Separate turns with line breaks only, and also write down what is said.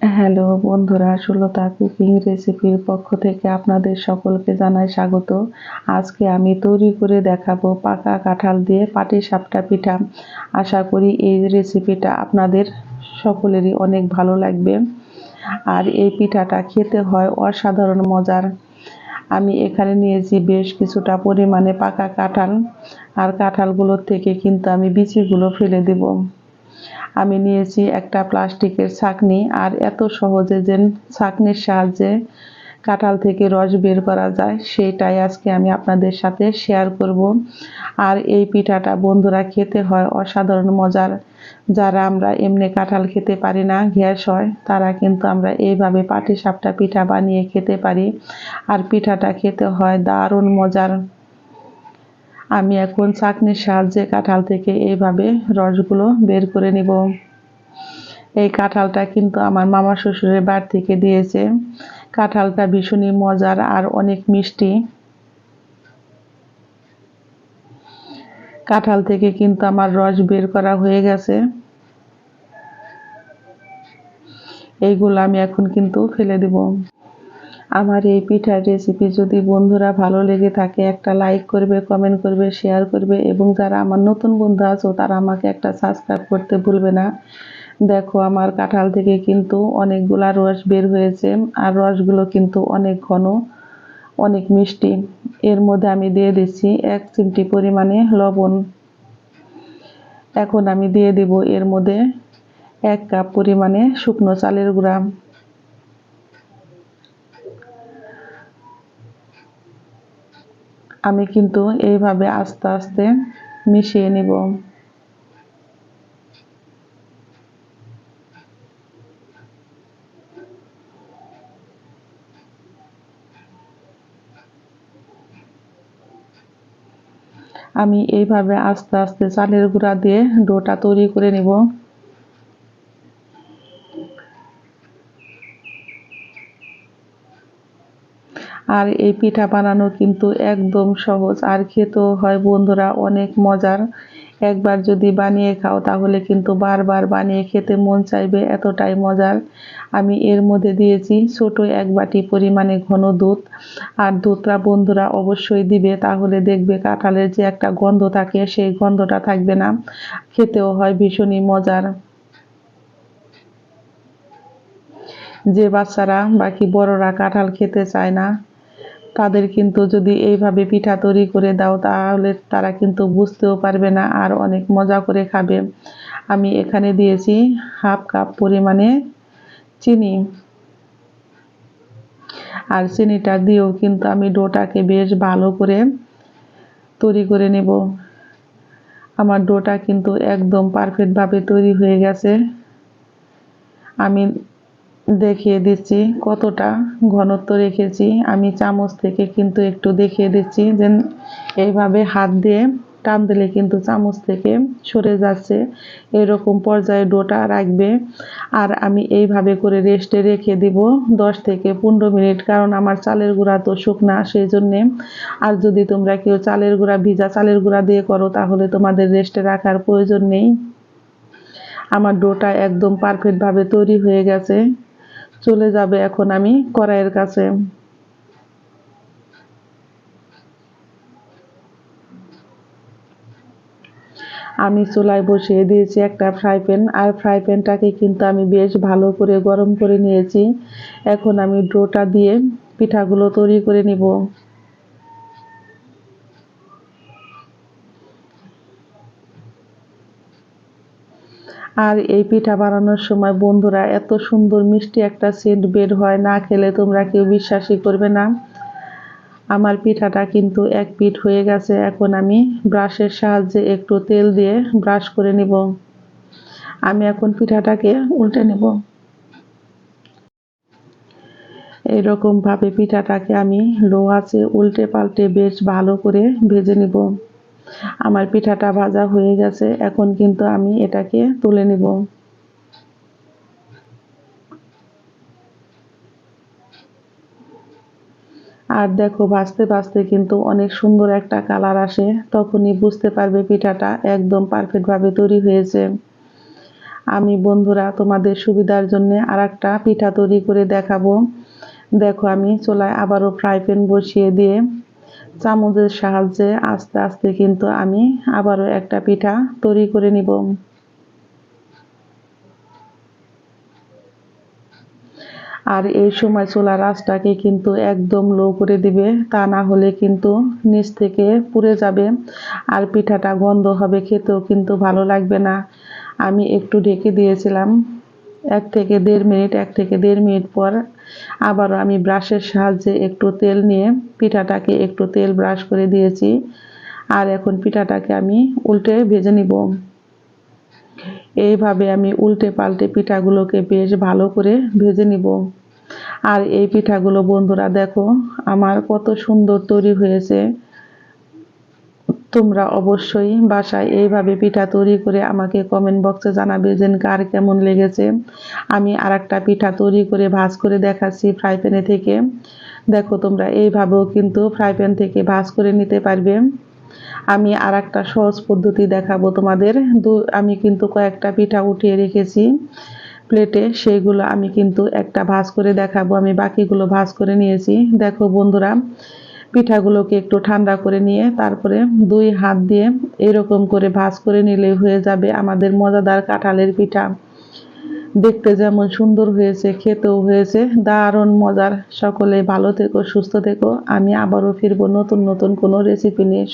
Hello বন্ধুরা, Sulata cooking রেসিপির পক্ষ থেকে আপনাদের সকলকে জানাই স্বাগত। আজকে আমি তৈরি করে দেখাবো পাকা কাঁঠাল দিয়ে পাটি সাপটা পিঠা। আশা করি এই রেসিপিটা আপনাদের সকলেরই অনেক ভালো লাগবে। আর এই পিঠাটা খেতে হয় অসাধারণ মজার। আমি এখানে নিয়েছি বেশ কিছুটা পরিমাণে পাকা কাঁঠাল। আর কাঁঠালগুলোর থেকে কিন্তু আমি বিচিগুলো ফেলে দেবো। আমি নিয়েছি একটা প্লাস্টিকের ছাকনি আর এত সহজে যে ছাকনির সাহায্যে কাঁঠাল থেকে রস বের করা যায় সেইটাই আজকে আমি আপনাদের সাথে শেয়ার করব। আর এই পিঠাটা বন্ধুরা খেতে হয় অসাধারণ মজার। যারা আমরা এমনি কাঁঠাল খেতে পারি না, গ্যাস হয়, তারা কিন্তু আমরা এইভাবে পাটি সাপটা পিঠা বানিয়ে খেতে পারি। আর পিঠাটা খেতে হয় দারুণ মজার। আমি এখন চাকনির সাহায্যে কাঁঠাল থেকে এইভাবে রসগুলো বের করে নিব। এই কাঁঠালটা কিন্তু আমার মামা শ্বশুরের বাড়ি থেকে দিয়েছে। কাঁঠালটা ভীষণই মজার আর অনেক মিষ্টি। কাঁঠাল থেকে কিন্তু আমার রস বের করা হয়ে গেছে। এইগুলো আমি এখন কিন্তু ফেলে দেব। আমার এই পিঠার রেসিপি যদি বন্ধুরা ভালো লেগে থাকে, একটা লাইক করবে কমেন্ট করবে শেয়ার করবে এবং যারা আমার নতুন বন্ধু আছো, তারা আমাকে একটা সাবস্ক্রাইব করতে ভুলবে না। দেখো, আমার কাঁঠাল থেকে কিন্তু অনেকগুলা রস বের হয়েছে আর রসগুলো কিন্তু অনেক ঘন, অনেক মিষ্টি। এর মধ্যে আমি দিয়ে দিচ্ছি এক চিমটি পরিমাণে লবণ। এখন আমি দিয়ে দিব এর মধ্যে এক কাপ পরিমাণে শুকনো চালের গুঁড়া। আমি কিন্তু এইভাবে আস্তে আস্তে মিশিয়ে নিব। আমি এইভাবে আস্তে আস্তে চালের গুঁড়া দিয়ে ডোটা তৈরি করে নিব। আর এই পিঠা বানানো কিন্তু একদম সহজ। আর খেতেও হয় বন্ধুরা অনেক মজার। একবার যদি বানিয়ে খাও তাহলে কিন্তু বারবার বানিয়ে খেতে মন চাইবে, এতটাই মজার। আমি এর মধ্যে দিয়েছি ছোট এক বাটি পরিমাণে ঘন দুধ। আর দুধটা বন্ধুরা অবশ্যই দিবে, তাহলে দেখবে কাঁঠালের যে একটা গন্ধ থাকে সেই গন্ধটা থাকবে না। খেতেও হয় ভীষণই মজার। যে বাচ্চারা বাকি বড়রা কাঁঠাল খেতে চায় না তাদের কিন্তু যদি এইভাবে পিঠা তৈরি করে দাও, তাহলে তারা কিন্তু বুঝতেও পারবে না আর অনেক মজা করে খাবে। আমি এখানে দিয়েছি হাফ কাপ পরিমাণে চিনি। আর চিনিটা দিয়েও কিন্তু আমি ডোটাকে বেশ ভালো করে তৈরি করে নেব। আমার ডোটা কিন্তু একদম পারফেক্টভাবে তৈরি হয়ে গেছে। আমি দেখিয়ে দিচ্ছি, কতটা ঘনত্ব রেখেছি। আমি চামচ থেকে কিন্তু একটু দেখিয়ে দিচ্ছি যে এইভাবে হাত দিয়ে টান দিলে কিন্তু চামচ থেকে সরে যাচ্ছে। এরকম পর্যায়ে ডোটা রাখবে। আর আমি এইভাবে করে রেস্টে রেখে দিব দশ থেকে পনেরো মিনিট, কারণ আমার চালের গুঁড়া তো শুকনা সেই জন্যে আর যদি তোমরা কেউ চালের গুঁড়া, ভিজা চালের গুঁড়া দিয়ে করো, তাহলে তোমাদের রেস্টে রাখার প্রয়োজন নেই। আমার ডোটা একদম পারফেক্টভাবে তৈরি হয়ে গেছে। চলে যাবে এখন আমি কড়াইয়ের কাছে। আমি চুলায় বসিয়ে দিয়েছি একটা ফ্রাই প্যান, আর ফ্রাই প্যানটাকে কিন্তু আমি বেশ ভালো করে গরম করে নিয়েছি। এখন আমি ডোটা দিয়ে পিঠাগুলো তৈরি করে নিব। আর এই পিঠা বানানোর সময় বন্ধুরা এত সুন্দর মিষ্টি একটা সেন্ট বের হয়, না খেলে তোমরা কেউ বিশ্বাসই করবে না। আমার পিঠাটা কিন্তু এক পিঠ হয়ে গেছে, এখন আমি ব্রাশের সাহায্যে একটু তেল দিয়ে ব্রাশ করে নিব। আমি এখন পিঠাটাকে উল্টে নেব। এইরকমভাবে পিঠাটাকে আমি লো আছে উল্টে পাল্টে বেশ ভালো করে ভেজে নিব। আমার পিঠাটা ভাজা হয়ে গেছে, এখন কিন্তু আমি এটাকে তুলে নিব। আর দেখো, ভাজতে ভাজতে কিন্তু অনেক সুন্দর একটা কালার আসে, তখনই বুঝতে পারবে পিঠাটা একদম পারফেক্টভাবে তৈরি হয়েছে। আমি বন্ধুরা, তোমাদের সুবিধার জন্য আর একটা পিঠা তৈরি করে দেখাবো। দেখো, আমি চুলায় আবারও ফ্রাই প্যান বসিয়ে দিয়ে চামচের সাহায্যে আস্তে আস্তে কিন্তু আমি আবারও একটা পিঠা তৈরি করে নিব। আর এই সময় চোলা আঁচটাকে কিন্তু একদম লো করে দিবে, তা না হলে কিন্তু নিচ থেকে পুড়ে যাবে আর পিঠাটা গন্ধ হবে, খেতেও কিন্তু ভালো লাগবে না। আমি একটু ঢেকে দিয়েছিলাম, এক থেকে দেড় মিনিট, এক থেকে দেড় মিনিট পর আবারও আমি ব্রাশের সাহায্যে একটু তেল নিয়ে পিঠাটাকে একটু তেল ব্রাশ করে দিয়েছি। আর এখন পিঠাটাকে আমি উল্টে ভেজে নিব। এইভাবে আমি উল্টে পাল্টে পিঠাগুলোকে বেশ ভালো করে ভেজে নিব। আর এই পিঠাগুলো বন্ধুরা দেখো, আমার কত সুন্দর তৈরি হয়েছে। তোমরা অবশ্যই বাসায় এইভাবে পিঠা তৈরি করে আমাকে কমেন্ট বক্সে জানাবে যে কার কেমন লেগেছে। আমি আর একটা পিঠা তৈরি করে ভাজ করে দেখাচ্ছি ফ্রাই প্যানে থেকে। দেখো তোমরা এইভাবেও কিন্তু ফ্রাই প্যান থেকে ভাজ করে নিতে পারবে। আমি আর একটা সহজ পদ্ধতি দেখাবো তোমাদের। দু, আমি কিন্তু কয়েকটা পিঠা উঠিয়ে রেখেছি। প্লেটে সেইগুলো আমি কিন্তু একটা ভাজ করে দেখাবো। আমি বাকিগুলো ভাজ করে নিয়েছি। দেখো বন্ধুরা পিঠাগুলোকে একটু ঠান্ডা করে নিয়ে তারপরে দুই হাত দিয়ে এরকম করে ভাজ করে নিলে হয়ে যাবে আমাদের মজাদার কাঁঠালের পিঠা। দেখতে যেমন সুন্দর হয়েছে, খেতেও হয়েছে, দারুণ মজার। সকলে ভালো থেকো, সুস্থ থেকো। আমি আবারও ফিরবো নতুন নতুন কোনো রেসিপি নিয়ে।